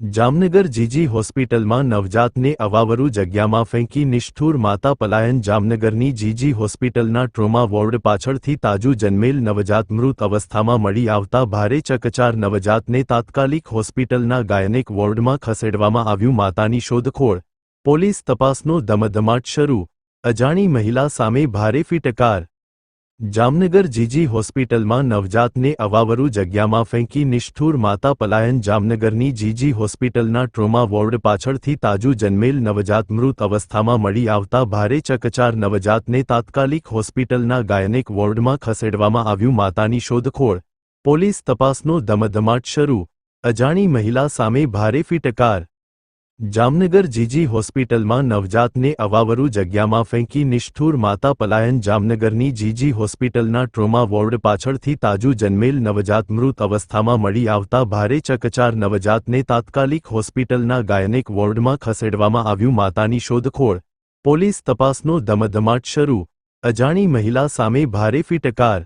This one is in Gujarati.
જામનગર જીજી હોસ્પિટલમાં નવજાતને અવાવરુ જગ્યામાં ફેંકી નિષ્ઠુર માતા પલાયન જામનગરની જીજી હોસ્પિટલના ટ્રોમા વોર્ડ પાછળથી તાજું જન્મેલ નવજાત મૃત અવસ્થામાં મળી આવતા ભારે ચકચાર નવજાતને તાત્કાલિક હોસ્પિટલના ગાયનેક વોર્ડમાં ખસેડવામાં આવ્યું માતાની શોધખોળ. પોલીસ તપાસનો ધમધમાટ શરૂ. અજાણી મહિલા સામે ભારે ફિટકાર. જામનગર જીજી હોસ્પિટલમાં નવજાતને અવાવરુ જગ્યામાં ફેંકી નિષ્ઠુર માતા પલાયન જામનગરની જીજી હોસ્પિટલના ટ્રોમા વોર્ડ પાછળથી તાજું જન્મેલ નવજાત મૃત અવસ્થામાં મળી આવતા ભારે ચકચાર નવજાતને તાત્કાલિક હોસ્પિટલના ગાયનેક વોર્ડમાં ખસેડવામાં આવ્યું માતાની શોધખોળ. પોલીસ તપાસનો ધમધમાટ શરૂ. અજાણી મહિલા સામે ભારે ફિટકાર. જામનગર જીજી હોસ્પિટલમાં નવજાતને અવાવરુ જગ્યામાં ફેંકી નિષ્ઠુર માતા પલાયન જામનગરની જીજી હોસ્પિટલના ટ્રોમા વોર્ડ પાછળથી તાજું જન્મેલ નવજાત મૃત અવસ્થામાં મળી આવતા ભારે ચકચાર નવજાતને તાત્કાલિક હોસ્પિટલના ગાયનેક વોર્ડમાં ખસેડવામાં આવ્યું માતાની શોધખોળ. પોલીસ તપાસનો ધમધમાટ શરૂ. અજાણી મહિલા સામે ભારે ફિટકાર.